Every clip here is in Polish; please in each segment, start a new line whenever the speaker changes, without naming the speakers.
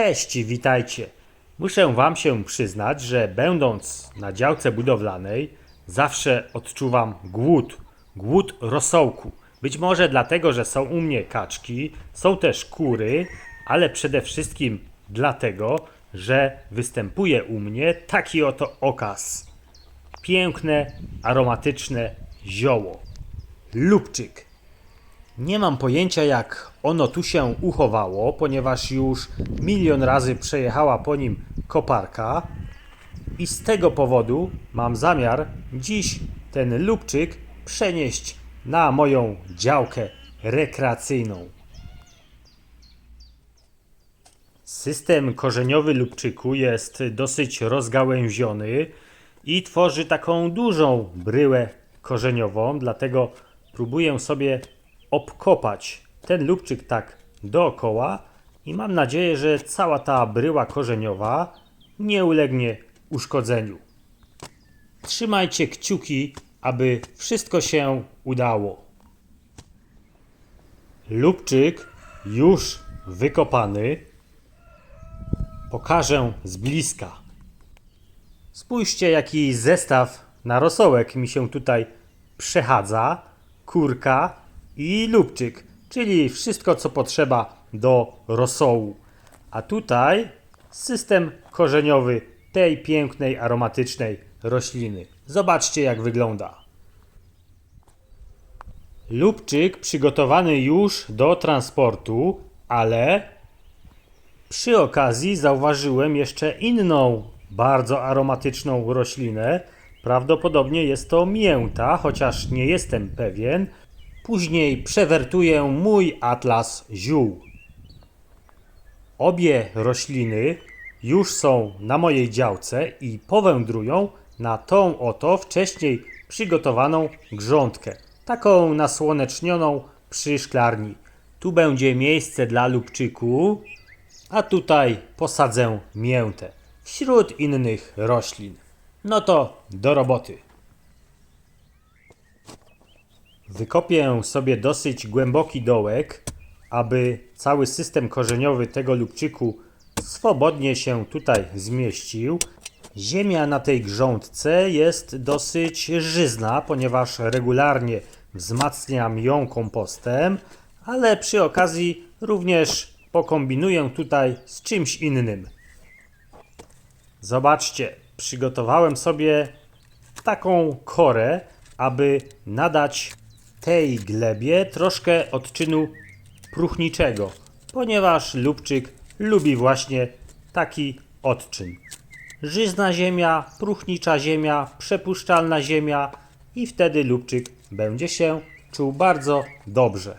Cześć, witajcie. Muszę Wam się przyznać, że będąc na działce budowlanej, zawsze odczuwam głód, głód rosołku. Być może dlatego, że są u mnie kaczki, są też kury, ale przede wszystkim dlatego, że występuje u mnie taki oto okaz. Piękne, aromatyczne zioło. Lubczyk. Nie mam pojęcia, jak ono tu się uchowało, ponieważ już milion razy przejechała po nim koparka. I z tego powodu mam zamiar dziś ten lubczyk przenieść na moją działkę rekreacyjną. System korzeniowy lubczyku jest dosyć rozgałęziony i tworzy taką dużą bryłę korzeniową, dlatego próbuję sobie obkopać ten lubczyk tak dookoła i mam nadzieję, że cała ta bryła korzeniowa nie ulegnie uszkodzeniu. Trzymajcie kciuki, aby wszystko się udało. Lubczyk już wykopany. Pokażę z bliska. Spójrzcie, jaki zestaw na rosołek mi się tutaj przechadza. Kurka i lubczyk, czyli wszystko, co potrzeba do rosołu. A tutaj system korzeniowy tej pięknej, aromatycznej rośliny. Zobaczcie, jak wygląda. Lubczyk przygotowany już do transportu, ale przy okazji zauważyłem jeszcze inną, bardzo aromatyczną roślinę. Prawdopodobnie jest to mięta, chociaż nie jestem pewien. Później przewertuję mój atlas ziół. Obie rośliny już są na mojej działce i powędrują na tą oto wcześniej przygotowaną grządkę, taką nasłonecznioną przy szklarni. Tu będzie miejsce dla lubczyku, a tutaj posadzę miętę wśród innych roślin. No to do roboty. Wykopię sobie dosyć głęboki dołek, aby cały system korzeniowy tego lubczyku swobodnie się tutaj zmieścił. Ziemia na tej grządce jest dosyć żyzna, ponieważ regularnie wzmacniam ją kompostem, ale przy okazji również pokombinuję tutaj z czymś innym. Zobaczcie, przygotowałem sobie taką korę, aby nadać tej glebie troszkę odczynu próchniczego, ponieważ lubczyk lubi właśnie taki odczyn. Żyzna ziemia, próchnicza ziemia, przepuszczalna ziemia i wtedy lubczyk będzie się czuł bardzo dobrze.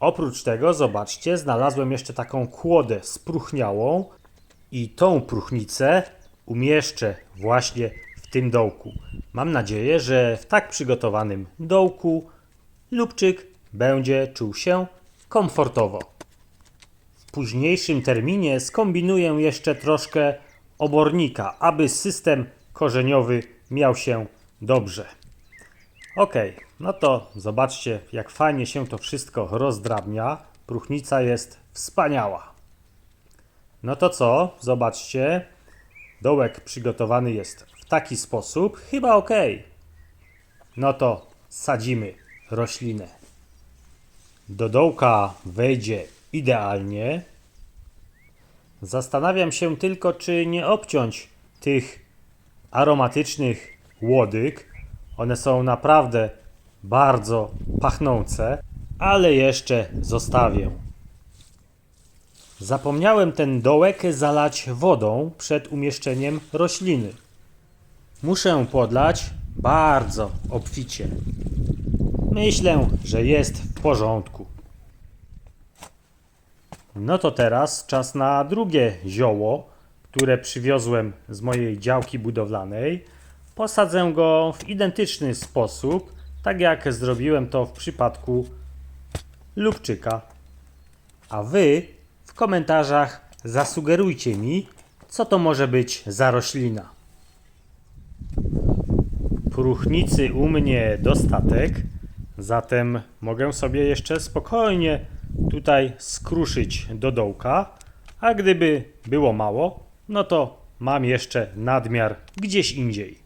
Oprócz tego, zobaczcie, znalazłem jeszcze taką kłodę spróchniałą i tą próchnicę umieszczę właśnie w tym dołku. Mam nadzieję, że w tak przygotowanym dołku lubczyk będzie czuł się komfortowo. W późniejszym terminie skombinuję jeszcze troszkę obornika, aby system korzeniowy miał się dobrze. Ok, no to zobaczcie, jak fajnie się to wszystko rozdrabnia. Próchnica jest wspaniała. No to co? Zobaczcie. Dołek przygotowany jest w taki sposób. Chyba ok. No to sadzimy roślinę. Do dołka wejdzie idealnie. Zastanawiam się tylko, czy nie obciąć tych aromatycznych łodyg. One są naprawdę bardzo pachnące, ale jeszcze zostawię. Zapomniałem ten dołek zalać wodą przed umieszczeniem rośliny. Muszę podlać bardzo obficie. Myślę, że jest w porządku. No to teraz czas na drugie zioło, które przywiozłem z mojej działki budowlanej. Posadzę go w identyczny sposób, tak jak zrobiłem to w przypadku lubczyka. A wy w komentarzach zasugerujcie mi, co to może być za roślina. Próchnicy u mnie dostatek, zatem mogę sobie jeszcze spokojnie tutaj skruszyć do dołka, A gdyby było mało, no to mam jeszcze nadmiar gdzieś indziej.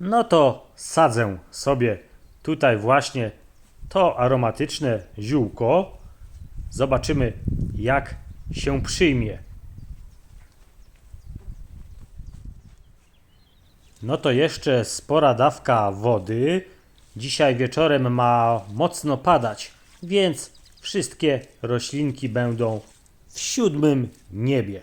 No to sadzę sobie tutaj właśnie to aromatyczne ziółko. Zobaczymy, jak się przyjmie. No to jeszcze spora dawka wody. Dzisiaj wieczorem ma mocno padać, więc wszystkie roślinki będą w siódmym niebie.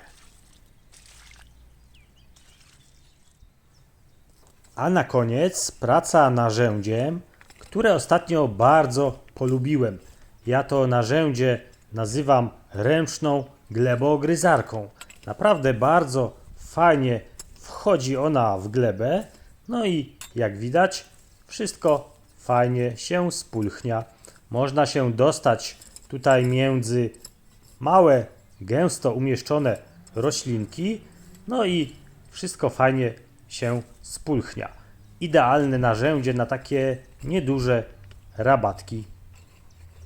A na koniec praca narzędziem, które ostatnio bardzo polubiłem. Ja to narzędzie nazywam ręczną gleboogryzarką. Naprawdę bardzo fajnie wchodzi ona w glebę. No i jak widać, wszystko fajnie się spulchnia. Można się dostać tutaj między małe, gęsto umieszczone roślinki, no i wszystko fajnie się spulchnia. Idealne narzędzie na takie nieduże rabatki.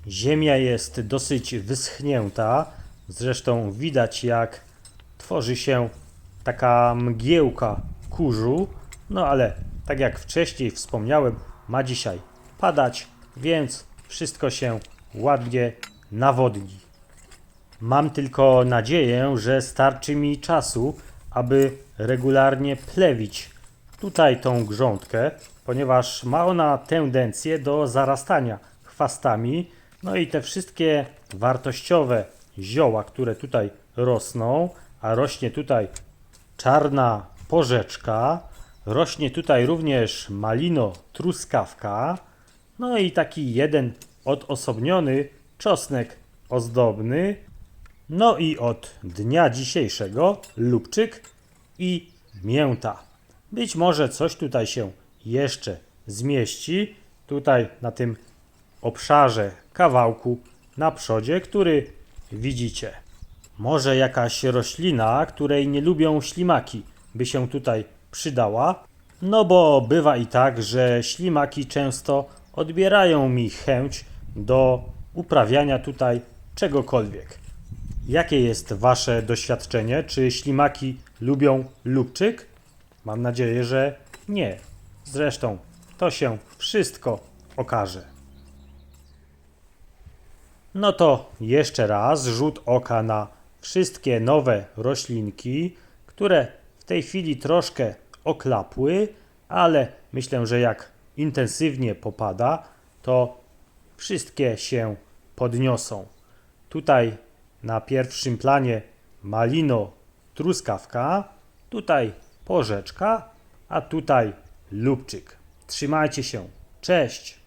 Ziemia jest dosyć wyschnięta, zresztą widać jak tworzy się taka mgiełka kurzu, no ale tak jak wcześniej wspomniałem, ma dzisiaj padać, więc wszystko się ładnie nawodni. Mam tylko nadzieję, że starczy mi czasu, aby regularnie plewić tutaj tą grządkę, ponieważ ma ona tendencję do zarastania chwastami. No i te wszystkie wartościowe zioła, które tutaj rosną, a rośnie tutaj czarna porzeczka, rośnie tutaj również malino truskawka, no i taki jeden odosobniony czosnek ozdobny, no i od dnia dzisiejszego lubczyk i mięta. Być może coś tutaj się jeszcze zmieści, tutaj na tym obszarze kawałku na przodzie, który widzicie. Może jakaś roślina, której nie lubią ślimaki, by się tutaj przydała. No bo bywa i tak, że ślimaki często odbierają mi chęć do uprawiania tutaj czegokolwiek. Jakie jest Wasze doświadczenie? Czy ślimaki lubią lubczyk? Mam nadzieję, że nie. Zresztą to się wszystko okaże. No to jeszcze raz rzut oka na wszystkie nowe roślinki, które w tej chwili troszkę oklapły, ale myślę, że jak intensywnie popada, to wszystkie się podniosą. Tutaj na pierwszym planie malino truskawka, tutaj porzeczka, a tutaj lubczyk. Trzymajcie się. Cześć!